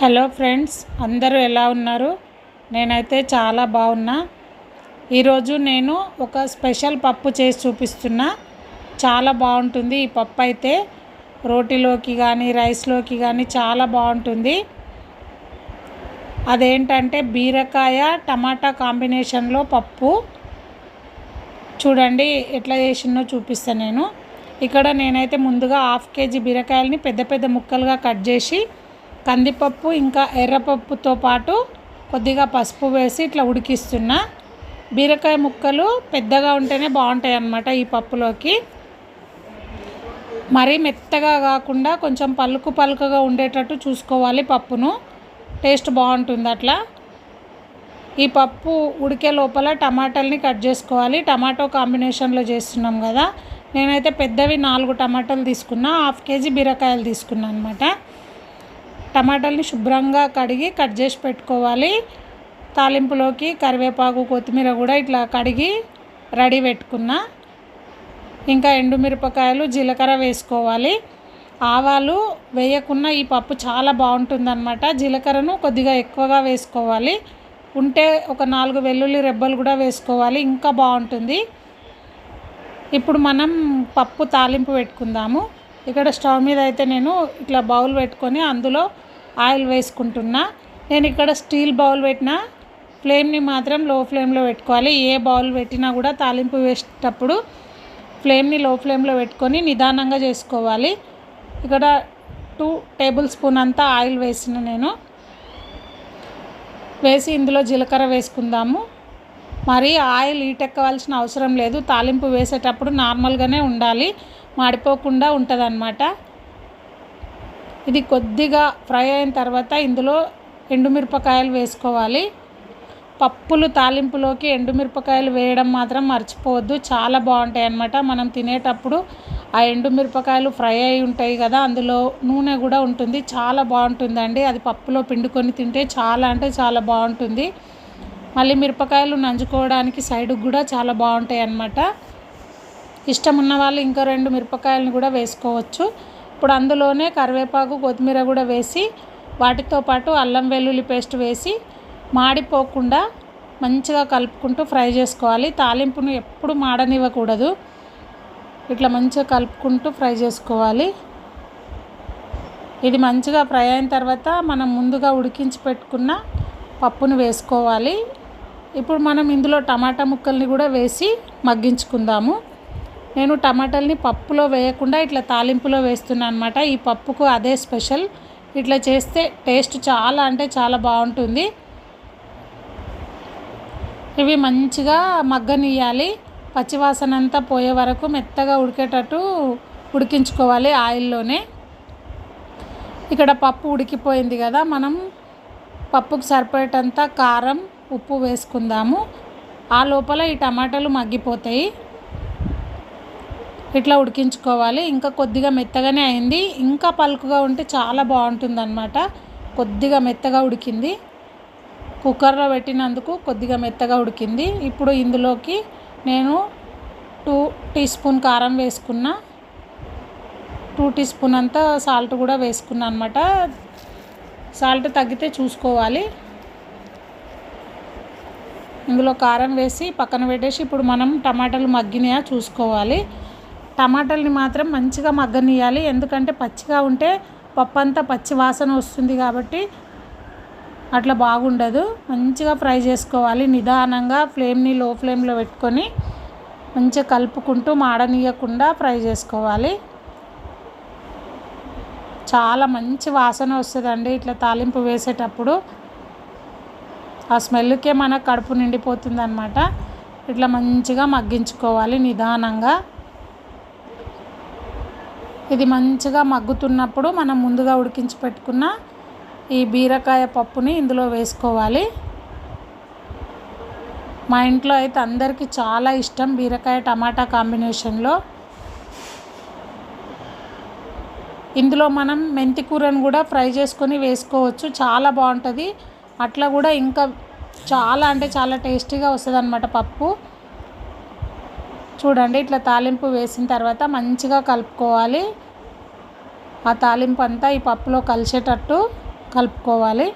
Hello friends అందరూ ఎలా ఉన్నారు? నేనైతే చాలా బాగున్నా. ఈరోజు నేను ఒక స్పెషల్ పప్పు చేసి చూపిస్తున్నా. చాలా బాగుంటుంది ఈ పప్పు అయితే. రోటీలోకి కానీ రైస్లోకి కానీ చాలా బాగుంటుంది. అదేంటంటే బీరకాయ టమాటా కాంబినేషన్లో పప్పు. చూడండి ఎట్లా చేసినో చూపిస్తాను నేను. ఇక్కడ నేనైతే ముందుగా హాఫ్ కేజీ బీరకాయలని పెద్ద పెద్ద ముక్కలుగా కట్ చేసి కందిపప్పు ఇంకా ఎర్రపప్పుతో పాటు కొద్దిగా పసుపు వేసి ఇట్లా ఉడికిస్తున్నా. బీరకాయ ముక్కలు పెద్దగా ఉంటేనే బాగుంటాయి అన్నమాట ఈ పప్పులోకి. మరీ మెత్తగా కాకుండా కొంచెం పలుకు పలుకుగా ఉండేటట్టు చూసుకోవాలి పప్పును. టేస్ట్ బాగుంటుంది అట్లా. ఈ పప్పు ఉడికే లోపల టమాటాలని కట్ చేసుకోవాలి. టమాటో కాంబినేషన్లో చేస్తున్నాం కదా. నేనైతే పెద్దవి నాలుగు టమాటాలు తీసుకున్నా. హాఫ్ కేజీ బీరకాయలు తీసుకున్నాను అనమాట టమాటాలని శుభ్రంగా కడిగి కట్ చేసి పెట్టుకోవాలి. తాలింపులోకి కరివేపాకు కొత్తిమీర కూడా ఇట్లా కడిగి రెడీ పెట్టుకున్నా. ఇంకా ఎండుమిరపకాయలు జీలకర్ర వేసుకోవాలి. ఆవాలు వేయకున్న ఈ పప్పు చాలా బాగుంటుందన్నమాట. జీలకర్రను కొద్దిగా ఎక్కువగా వేసుకోవాలి. ఉంటే ఒక నాలుగు వెల్లుల్లి రెబ్బలు కూడా వేసుకోవాలి. ఇంకా బాగుంటుంది. ఇప్పుడు మనం పప్పు తాలింపు పెట్టుకుందాము. ఇక్కడ స్టవ్ మీద అయితే నేను ఇట్లా బౌల్ పెట్టుకొని అందులో ఆయిల్ వేసుకుంటున్నా. నేను ఇక్కడ స్టీల్ బౌల్ పెట్టిన. ఫ్లేమ్ని మాత్రం లో ఫ్లేమ్లో పెట్టుకోవాలి. ఏ బౌల్ పెట్టినా కూడా తాలింపు వేసేటప్పుడు ఫ్లేమ్ని లో ఫ్లేమ్లో పెట్టుకొని నిదానంగా చేసుకోవాలి. ఇక్కడ టూ టేబుల్ స్పూన్ అంతా ఆయిల్ వేసిన నేను. వేసి ఇందులో జీలకర్ర వేసుకుందాము. మరి ఆయిల్ ఈటెక్కవలసిన అవసరం లేదు. తాలింపు వేసేటప్పుడు నార్మల్గానే ఉండాలి. మాడిపోకుండా ఉంటుందన్నమాట. ఇది కొద్దిగా ఫ్రై అయిన తర్వాత ఇందులో ఎండుమిరపకాయలు వేసుకోవాలి. పప్పులు తాలింపులోకి ఎండుమిరపకాయలు వేయడం మాత్రం మర్చిపోవద్దు. చాలా బాగుంటాయి అన్నమాట. మనం తినేటప్పుడు ఆ ఎండుమిరపకాయలు ఫ్రై అయి ఉంటాయి కదా అందులో నూనె కూడా ఉంటుంది. చాలా బాగుంటుందండి. అది పప్పులో పిండుకొని తింటే చాలా అంటే చాలా బాగుంటుంది. మళ్ళీ మిరపకాయలు నంచుకోవడానికి సైడ్కి కూడా చాలా బాగుంటాయి అన్నమాట. ఇష్టం ఉన్న వాళ్ళు ఇంకా రెండు మిరపకాయలను కూడా వేసుకోవచ్చు. ఇప్పుడు అందులోనే కరివేపాకు కొత్తిమీర కూడా వేసి వాటితో పాటు అల్లం వెల్లుల్లి పేస్ట్ వేసి మాడిపోకుండా మంచిగా కలుపుకుంటూ ఫ్రై చేసుకోవాలి. తాలింపును ఎప్పుడు మాడనివ్వకూడదు. ఇట్లా మంచిగా కలుపుకుంటూ ఫ్రై చేసుకోవాలి. ఇది మంచిగా ఫ్రై అయిన తర్వాత మనం ముందుగా ఉడికించి పెట్టుకున్న పప్పును వేసుకోవాలి. ఇప్పుడు మనం ఇందులో టమాటా ముక్కల్ని కూడా వేసి మగ్గించుకుందాము. నేను టమాటాలని పప్పులో వేయకుండా ఇట్లా తాలింపులో వేస్తున్నాను అనమాట ఈ పప్పుకు అదే స్పెషల్. ఇట్లా చేస్తే టేస్ట్ చాలా అంటే చాలా బాగుంటుంది. ఇవి మంచిగా మగ్గనియాలి పచ్చివాసన అంతా పోయే వరకు మెత్తగా ఉడికేటట్టు ఉడికించుకోవాలి ఆయిల్లోనే. ఇక్కడ పప్పు ఉడికిపోయింది కదా మనం పప్పుకు సరిపడేటంత కారం ఉప్పు వేసుకుందాము. ఆ లోపల ఈ టమాటాలు మగ్గిపోతాయి. ఇట్లా ఉడికించుకోవాలి. ఇంకా కొద్దిగా మెత్తగానే అయింది. ఇంకా పలుకుగా ఉంటే చాలా బాగుంటుంది అనమాట కొద్దిగా మెత్తగా ఉడికింది. కుక్కర్లో పెట్టినందుకు కొద్దిగా మెత్తగా ఉడికింది. ఇప్పుడు ఇందులోకి నేను టూ టీ స్పూన్ కారం వేసుకున్న. టూ టీ స్పూన్ అంతా సాల్ట్ కూడా వేసుకున్నా అనమాట సాల్ట్ తగ్గితే చూసుకోవాలి. ఇందులో కారం వేసి పక్కన పెట్టేసి ఇప్పుడు మనం టమాటాలు మగ్గినాయా చూసుకోవాలి. టమాటాలని మాత్రం మంచిగా మగ్గనియాలి ఎందుకంటే పచ్చిగా ఉంటే పప్పు అంతా పచ్చి వాసన వస్తుంది కాబట్టి అట్లా బాగుండదు. మంచిగా ఫ్రై చేసుకోవాలి. నిదానంగా ఫ్లేమ్ని లో ఫ్లేమ్లో పెట్టుకొని మంచిగా కలుపుకుంటూ మాడనీయకుండా ఫ్రై చేసుకోవాలి. చాలా మంచి వాసన వస్తుందండి ఇట్లా తాలింపు వేసేటప్పుడు. ఆ స్మెల్కే మన కడుపు నిండిపోతుంది అనమాట ఇట్లా మంచిగా మగ్గించుకోవాలి నిదానంగా. ఇది మంచిగా మగ్గుతున్నప్పుడు మనం ముందుగా ఉడికించి పెట్టుకున్న ఈ బీరకాయ పప్పుని ఇందులో వేసుకోవాలి. మా ఇంట్లో అయితే అందరికీ చాలా ఇష్టం బీరకాయ టమాటా కాంబినేషన్లో. ఇందులో మనం మెంతి కూరను కూడా ఫ్రై చేసుకొని వేసుకోవచ్చు. చాలా బాగుంటుంది. అట్లా కూడా ఇంకా చాలా అంటే చాలా టేస్టీగా వస్తుంది అనమాట పప్పు. చూడండి ఇట్లా తాలింపు వేసిన తర్వాత మంచిగా కలుపుకోవాలి. ఆ తాలింపు అంతా ఈ పప్పులో కలిసేటట్టు కలుపుకోవాలి.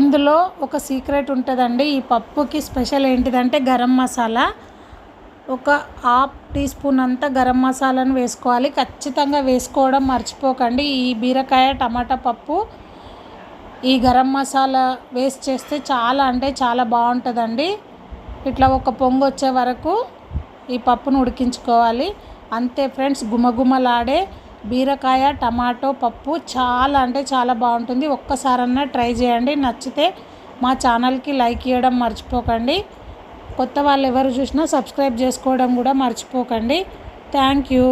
ఇందులో ఒక సీక్రెట్ ఉంటుందండి ఈ పప్పుకి స్పెషల్ ఏంటిదంటే గరం మసాలా. ఒక హాఫ్ టీ స్పూన్ అంతా గరం మసాలాను వేసుకోవాలి. ఖచ్చితంగా వేసుకోవడం మర్చిపోకండి. ఈ బీరకాయ టమాటా పప్పు ఈ గరం మసాలా వేస్ట్ చేస్తే చాలా అంటే చాలా బాగుంటుందండి. ఇట్లా ఒక పొంగు వచ్చే వరకు ఈ పప్పును ఉడికించుకోవాలి. అంతే ఫ్రెండ్స్ గుమగుమలాడే బీరకాయ టమాటో పప్పు చాలా అంటే చాలా బాగుంటుంది. ఒక్కసారన్నా ట్రై చేయండి. నచ్చితే మా ఛానల్కి లైక్ ఇవ్వడం మర్చిపోకండి. కొత్త వాళ్ళు ఎవరు చూసినా సబ్స్క్రైబ్ చేసుకోవడం కూడా మర్చిపోకండి. Thank you.